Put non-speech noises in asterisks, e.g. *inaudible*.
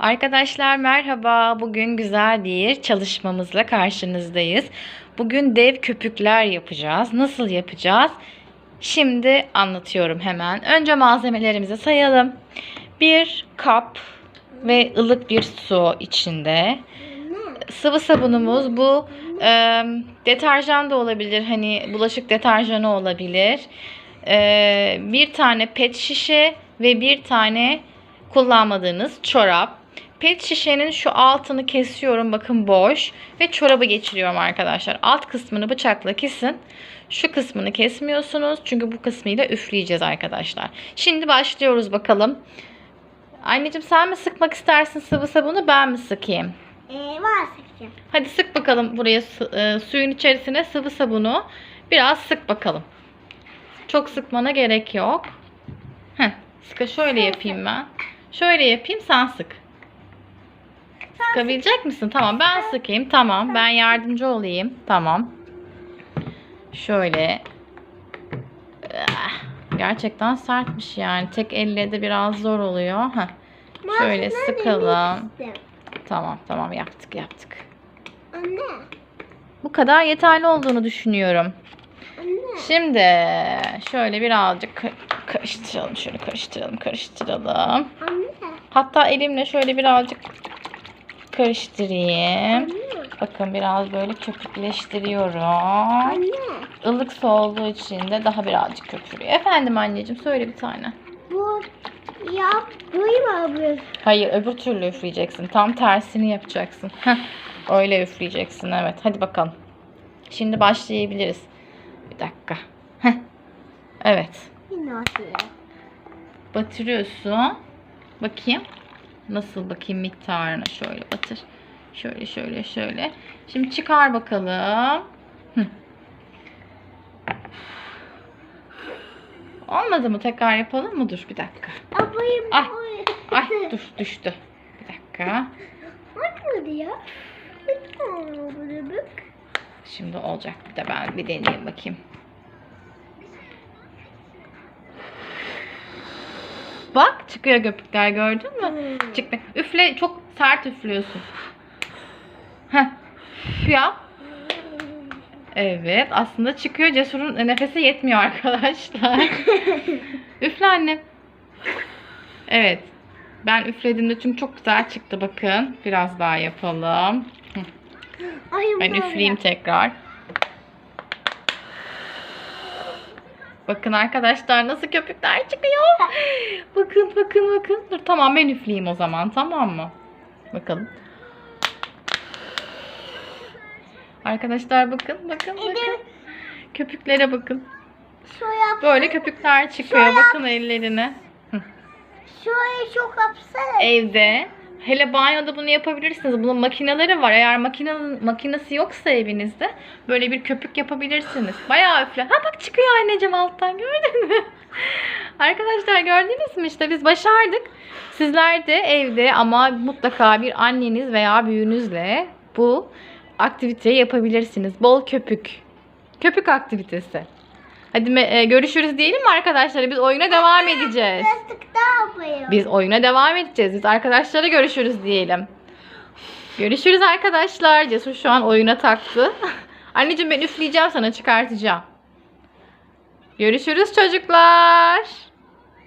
Arkadaşlar merhaba. Bugün güzel bir çalışmamızla karşınızdayız. Bugün dev köpükler yapacağız. Nasıl yapacağız? Şimdi anlatıyorum hemen. Önce malzemelerimizi sayalım. Bir kap ve ılık bir su içinde. Sıvı sabunumuz bu e, deterjan da olabilir. Hani bulaşık deterjanı olabilir. E, bir tane pet şişe ve bir tane kullanmadığınız çorap. Pet şişenin şu altını kesiyorum bakın boş ve çorabı geçiriyorum arkadaşlar. Alt kısmını bıçakla kesin. Şu kısmını kesmiyorsunuz çünkü bu kısmıyla üfleyeceğiz arkadaşlar. Şimdi başlıyoruz bakalım. Anneciğim sen mi sıkmak istersin sıvı sabunu ben mi sıkayım? Ee, var sıkacağım. Hadi sık bakalım buraya e, suyun içerisine sıvı sabunu. Biraz sık bakalım. Çok sıkmana gerek yok. Heh, sıkı şöyle yapayım ben. Şöyle yapayım sen sık. Sıkabilecek misin? Tamam ben sıkayım. Tamam ben yardımcı olayım. Tamam. Şöyle. Ah, Gerçekten sertmiş yani. Tek elle de biraz zor oluyor. Heh. Şöyle sıkalım. Tamam tamam yaptık yaptık. Anne. Bu kadar yeterli olduğunu düşünüyorum. Anne. Şimdi şöyle birazcık ka- karıştıralım. Şöyle karıştıralım, karıştıralım. Anne. Hatta elimle şöyle birazcık karıştırayım. Anne. Bakın biraz böyle köpükleştiriyorum. Anne. Ilık su olduğu için de daha birazcık köpürüyor. Efendim anneciğim söyle bir tane. Bu yap. Duyma. Hayır öbür türlü üfleyeceksin. Tam tersini yapacaksın. Heh, öyle üfleyeceksin evet. Hadi bakalım. Şimdi başlayabiliriz. Bir dakika. Heh. Evet. Batırıyorsun. Bakayım. Nasıl bakayım miktarına şöyle batır. Şöyle şöyle şöyle. Şimdi çıkar bakalım. Hı. Olmadı mı? Tekrar yapalım mı? Dur bir dakika. Abayım. Ah. Ay dur düştü. Bir dakika. Atmadı ya. Şimdi olacak. Bir de ben bir deneyeyim bakayım. Bak çıkıyor köpükler gördün mü? Hmm. Çıktı. Üfle çok sert üflüyorsun. Heh. Yap. Evet aslında çıkıyor. Cesur'un nefesi yetmiyor arkadaşlar. *laughs* Üfle annem. Evet. Ben üflediğimde çünkü çok güzel çıktı bakın. Biraz daha yapalım. Ayım Ben üfleyeyim tekrar. Bakın arkadaşlar nasıl köpükler çıkıyor. *laughs* Bakın bakın bakın. Dur tamam ben üfleyeyim o zaman tamam mı? Bakalım. Arkadaşlar bakın bakın bakın. Köpüklere bakın. Böyle köpükler çıkıyor. Şöyle- Bakın ellerine. Şurayı çok yapsana. Evde hele banyoda bunu yapabilirsiniz. Bunun makineleri var. Eğer makine, makinesi yoksa evinizde böyle bir köpük yapabilirsiniz. Bayağı üfle. Ha bak çıkıyor anneciğim alttan gördün mü? *laughs* Arkadaşlar gördünüz mü işte biz başardık. Sizler de evde ama mutlaka bir anneniz veya büyüğünüzle bu aktiviteyi yapabilirsiniz. Bol köpük. Köpük aktivitesi. Hadi e, görüşürüz diyelim mi arkadaşlar? Biz oyuna devam edeceğiz. Biz oyuna devam edeceğiz. Biz arkadaşlara görüşürüz diyelim. Görüşürüz arkadaşlar. Cesur şu an oyuna taktı. *laughs* Anneciğim ben üfleyeceğim sana çıkartacağım. Görüşürüz çocuklar.